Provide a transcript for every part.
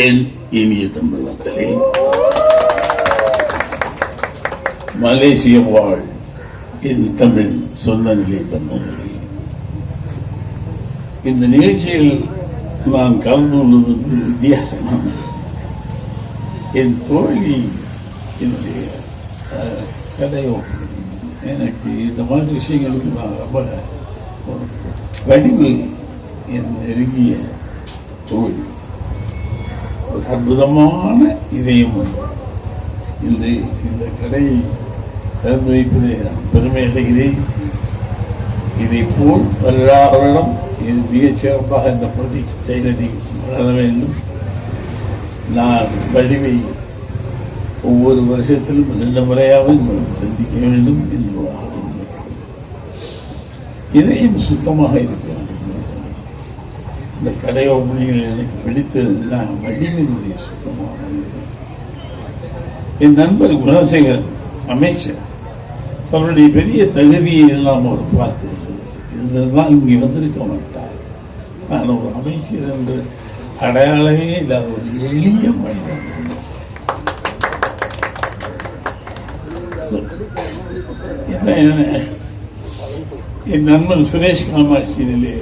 என் இனிய தமிழ் மக்களே? மலேசிய வாழ் என் தமிழ் சொந்த நிலை பந்தங்களே. இந்த நிகழ்ச்சியில் நான் கலந்து கொள்வது வித்தியாசமான என் தோழி என்னுடைய கதையோ எனக்கு இந்த மாதிரி விஷயங்களுக்கு நான் ரொம்ப ஒரு வடிவு என் நெருங்கிய தோழி. ஒரு அற்புதமான இதயம் இன்று இந்த கடையை திறந்து வைப்பதை நான் பெருமை அடைகிறேன். இதை போல் வருடா வருடம் இது மிகச் சிறப்பாக இந்த போட்டி செயலடி வளர வேண்டும். நான் வடிவை ஒவ்வொரு வருஷத்திலும் ரெண்டு முறையாவது சந்திக்க வேண்டும் என்று ஒரு இதயம் சுத்தமாக இருக்கும் இந்த கடை ஓப்பனிங்கில் எனக்கு பிடித்ததெல்லாம் வடிவினுடைய சுத்தமாக என் நண்பர் குணசேகரன் அமைச்சர் தன்னுடைய பெரிய தகுதியை எல்லாம் அவர் பார்த்து இதெல்லாம் இங்கே வந்திருக்க மாட்டார். நான் ஒரு அமைச்சர் என்று அடையாளமே இல்லாத ஒரு எளிய மனிதன் என்ன என்ன? என் நண்பன் சுரேஷ் காமாட்சி இதிலே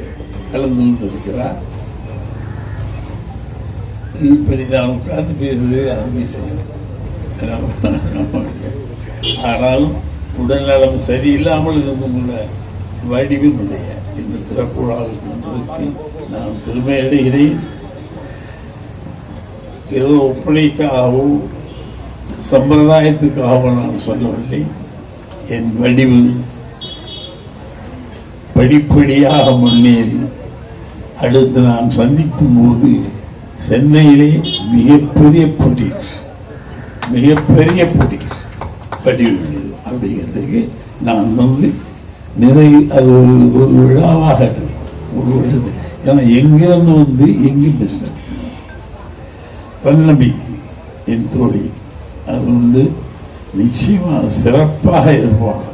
கலந்து கொண்டிருக்கிறார். இப்படி நான் உட்கார்ந்து பேசுவது அதிசயம் ஆனாலும் உடல்நலம் சரியில்லாமல் இருந்து கூட வடிவினுடைய இந்த திறப்புழாவுக்கு வந்ததற்கு நான் பெருமை அடைகிறேன். ஏதோ ஒப்பனைக்காகவோ சம்பிரதாயத்துக்காகவோ நான் சொல்லவில்லை. என் வடிவு படிப்படியாக முன்னேறி அடுத்து நான் சந்திக்கும் போது சென்னையிலே மிகப்பெரிய போட்டி. மிகப்பெரிய போட்டி. வடிவு அப்படிங்கிறதுக்கு நான் வந்து நிறைய அது ஒரு ஒரு விழாவாக ஒரு விழுது ஏன்னா எங்கிருந்து வந்து எங்கே பிஸ்னஸ் தன்னம்பிக்கை என் தோழி. அது உண்டு நிச்சயமாக சிறப்பாக இருப்பாங்க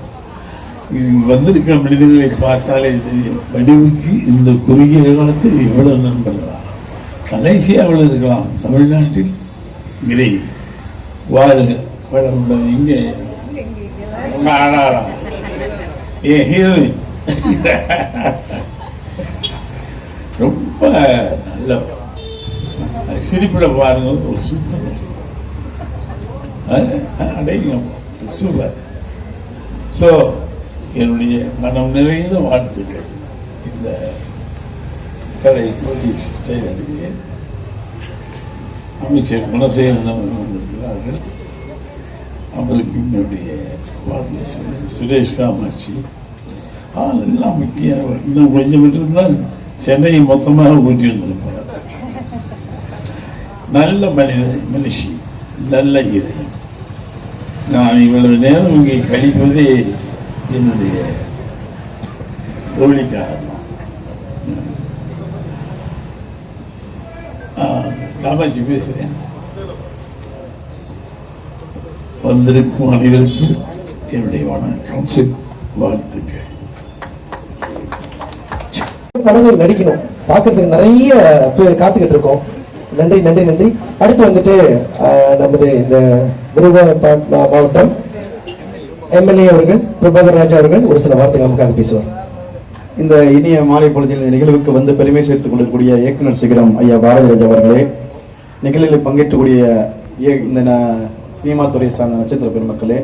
இங்கு வந்திருக்க மனிதர்களை பார்த்தாலே தெரியும். வடிவுக்கு இந்த குறுகிய காலத்தில் இவ்வளவு நண்பர்களா? மலேசியாவில் இருக்கலாம் தமிழ்நாட்டில்? கிரை வாருங்க வளமுடன் இங்கே. A heroine. ரொம்ப நல்ல சிரிப்பிட பாருங்க. ஒரு சுத்தம். அடையும் சூப்பர். ஸோ என்னுடைய மனம் நிறைந்த வாழ்த்துக்கள். இந்த கடை போட்டி செய்வதற்கு அமைச்சர் குணசேகரன் அவர்கள் வந்திருக்கிறார்கள் அவருக்கு என்னுடைய வார்த்தை சொல்லி சுரேஷ் காமாட்சி ஆனால் எல்லாம் முக்கியம் இன்னும் கொஞ்சம் விட்டுருந்தால் சென்னையை மொத்தமாக ஊட்டி வந்திருப்பார் நல்ல மனித மனுஷி நல்ல இதயம் நான் இவ்வளவு நேரம் இங்கே கழிப்பதே என்னுடைய தோழிக்காக தான். ஆ, காமாட்சி பேசுறேன். வந்திருக்கும் அனைவருக்கும் என்னுடைய வணக்கம். வாழ்த்துக்கள். படங்கள் நடிக்கணும். பார்க்கறதுக்கு நிறைய பேர் காத்துக்கிட்டு இருக்கோம். நன்றி நன்றி நன்றி. அடுத்து வந்துட்டு நமது இந்த விருதுநகர் மாவட்டம் எம்எல்ஏ அவர்கள் பிரபாகர் ராஜா அவர்கள் ஒரு சில வார்த்தைகள் நமக்காக பேசுவார். இந்த இனிய மாலை பொழுதில் இந்த நிகழ்வுக்கு வந்து பெருமை சேர்த்துக் கொள்ளக்கூடிய இயக்குனர் சிகரம் ஐயா பாரதிராஜ் அவர்களே நிகழ்வில் பங்கேற்றக்கூடிய இந்த சினிமா துறை சார்ந்த நட்சத்திர பெருமக்களே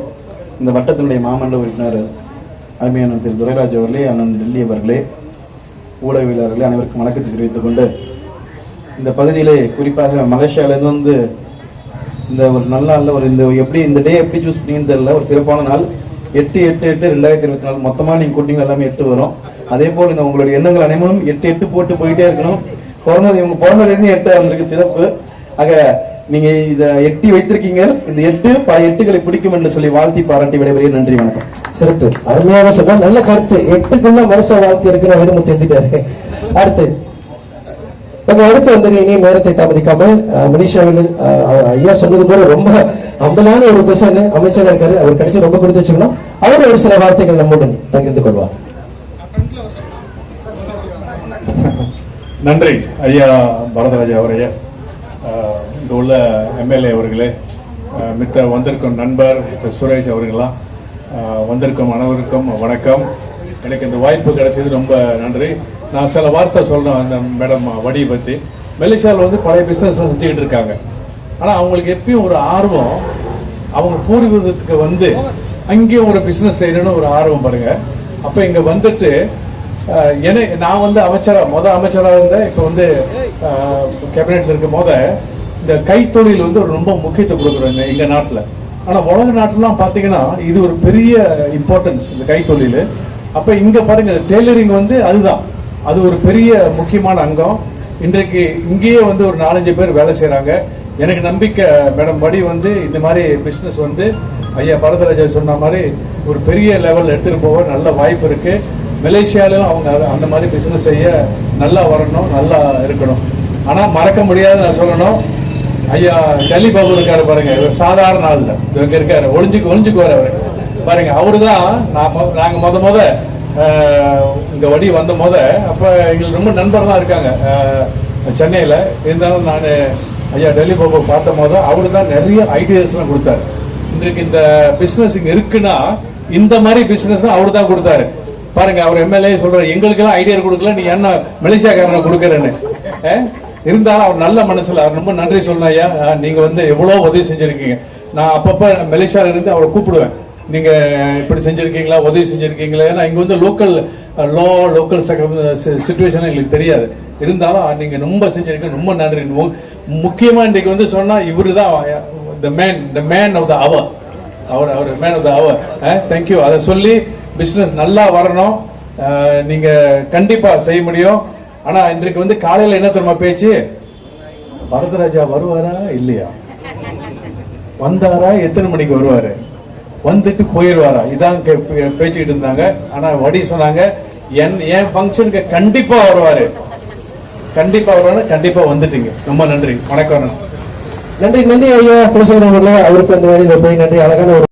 இந்த வட்டத்தினுடைய மாமண்ட உறுப்பினர் அருமையான திரு. துரைராஜ் அவர்களே அண்ணன் டெல்லி அவர்களே ஊடகவியலாளர்களே அனைவருக்கும் வணக்கத்தை தெரிவித்துக் கொண்டு இந்த பகுதியிலே குறிப்பாக மலேசியாவிலேருந்து வந்து இந்த ஒரு நல்ல நாளில் ஒரு இந்த எப்படி இந்த டே எப்படி சூஸ் பண்ணீங்கன்னு தெரியல. ஒரு சிறப்பான நாள். எட்டு எட்டு எட்டு ரெண்டாயிரத்தி இருபத்தி நாலு. மொத்தமாக நீங்கள் கூட்டிங்க எல்லாமே எட்டு வரும். அதே போல் இந்த உங்களுடைய எண்ணங்கள் அனைவரும் எட்டு எட்டு போட்டு போயிட்டே இருக்கணும். பிறந்தது இவங்க பிறந்ததுலேருந்து எட்டு அவங்களுக்கு சிறப்பு. ஆக நீங்க இதை எட்டி வைத்திருக்கீங்க. இந்த எட்டு பல எட்டுகளை பிடிக்கும் என்று சொல்லி வாழ்த்தி பாராட்டி விடைபெறிய நன்றி வணக்கம். சிறப்பு. அருமையாக சொன்னா நல்ல கருத்து. எட்டுக்குள்ள மனுஷ வாழ்த்து இருக்குன்னு வைரமுத்து எழுதிட்டாரு. அடுத்து நம்ம அடுத்து வந்து இனி நேரத்தை தாமதிக்காமல் மனிஷாவில் ஐயா சொன்னது போல ரொம்ப அம்பலான ஒரு கொசன் அமைச்சர் இருக்காரு. அவர் கிடைச்சு ரொம்ப கொடுத்து வச்சுக்கணும். அவர் ஒரு சில வார்த்தைகள் நம்முடன் பகிர்ந்து கொள்வார். நன்றி ஐயா பரதராஜா அவரையா இங்கே உள்ள எம்எல்ஏ அவர்களே. மித்த வந்திருக்கும் நண்பர் மித்த சுரேஷ் அவர்களாம் வந்திருக்கும் அனைவருக்கும் வணக்கம். எனக்கு இந்த வாய்ப்பு கிடைச்சது ரொம்ப நன்றி. நான் சில வார்த்தை சொல்கிறேன் அந்த மேடம் வடியை பற்றி மெலிஷாவில் வந்து பழைய பிஸ்னஸ் செஞ்சுக்கிட்டு இருக்காங்க. ஆனால் அவங்களுக்கு எப்பயும் ஒரு ஆர்வம் அவங்க பூர்வீகத்துக்கு வந்து அங்கேயும் ஒரு பிஸ்னஸ் செய்யணும்னு ஒரு ஆர்வம் பாருங்கள் அப்போ இங்கே வந்துட்டு எனக்கு என்னை நான் வந்து அமைச்சராக முத அமைச்சராக இருந்தேன். இப்போ வந்து கேபினெட்டில் இருக்கும் போத இந்த கைத்தொழில் வந்து ஒரு ரொம்ப முக்கியத்துவம் கொடுக்குறோம் எங்கள் நாட்டில். ஆனால் உலக நாட்டிலாம் பார்த்தீங்கன்னா இது ஒரு பெரிய இம்பார்ட்டன்ஸ் இந்த கைத்தொழில். அப்போ இங்கே பாருங்க டெய்லரிங் வந்து அதுதான். அது ஒரு பெரிய முக்கியமான அங்கம். இன்றைக்கு இங்கேயே வந்து ஒரு நாலஞ்சு பேர் வேலை செய்கிறாங்க எனக்கு நம்பிக்கை மேடம் படி வந்து இந்த மாதிரி பிஸ்னஸ் வந்து ஐயா பரதராஜா சொன்ன மாதிரி ஒரு பெரிய லெவலில் எடுத்துகிட்டு போக நல்ல வாய்ப்பு இருக்குது மலேசியாலும் அவங்க அந்த மாதிரி பிஸ்னஸ் செய்ய நல்லா வரணும் நல்லா இருக்கணும். ஆனால் மறக்க முடியாது நான் சொல்லணும் ஐயா டெல்லி பாபு இருக்காரு பாருங்க இவர் சாதாரண ஆள் இவங்க இருக்காரு ஒளிஞ்சுக்கு ஒளிஞ்சுக்குவார் அவர். பாருங்க அவரு தான் நான் நாங்கள் முத முத இந்த வடி வந்த முத அப்போ எங்களுக்கு ரொம்ப நண்பர்லாம் இருக்காங்க. சென்னையில். இருந்தாலும் நான் ஐயா டெல்லி பாபு பார்த்த போது அவரு தான் நிறைய ஐடியாஸ்லாம் கொடுத்தாரு. இன்றைக்கு இந்த பிஸ்னஸ் இங்கே இருக்குன்னா இந்த மாதிரி பிஸ்னஸ் அவரு தான் கொடுத்தாரு. பாருங்க அவர் எம்எல்ஏ சொல்றாரு எங்களுக்கெல்லாம் ஐடியா கொடுக்கல நீ என்ன மலேசியாக்காரனை கொடுக்கறேன்னு. இருந்தாலும் அவர் நல்ல மனசுல அவர் ரொம்ப நன்றி சொல்லணும் ஐயா. நீங்க வந்து எவ்வளவு உதவி செஞ்சிருக்கீங்க. நான் அப்பப்ப மலேசியால இருந்து அவரை கூப்பிடுவேன். நீங்க இப்படி செஞ்சிருக்கீங்களா உதவி செஞ்சிருக்கீங்களா? ஏன்னா இங்க வந்து லோக்கல் லோ லோக்கல் சுச்சுவேஷன் எங்களுக்கு தெரியாது. இருந்தாலும் நீங்க ரொம்ப செஞ்சிருக்கீங்க ரொம்ப நன்றி. முக்கியமா இன்னைக்கு வந்து சொன்னா இவரு தான் the man the man of the hour hour hour man of the hour thank you அதை சொல்லி பிஸ்னஸ் நல்லா வரணும். நீங்கள் நீங்க கண்டிப்பா செய்ய முடியும். ஆனா இன்றைக்கு வந்து காலையில என்ன தெரியுமா பேச்சு? பரதராஜா வருவாரா? இல்லையா? வந்தாரா? எத்தனை மணிக்கு வருவாரு? வந்துட்டு போயிடுவாரா? இதான் கே- இருந்தாங்க. ஆனா வடி சொன்னாங்க என் என் ஃபங்க்ஷனுக்கு கண்டிப்பா வருவாரு. கண்டிப்பா வருவாரு கண்டிப்பா வந்துட்டீங்க. ரொம்ப நன்றி. வணக்கம். நன்றி நன்றி ஐயா. குலசேகரன் அவர்களே அவருக்கு அந்த வேலையில் போய் நன்றி. அழகான ஒரு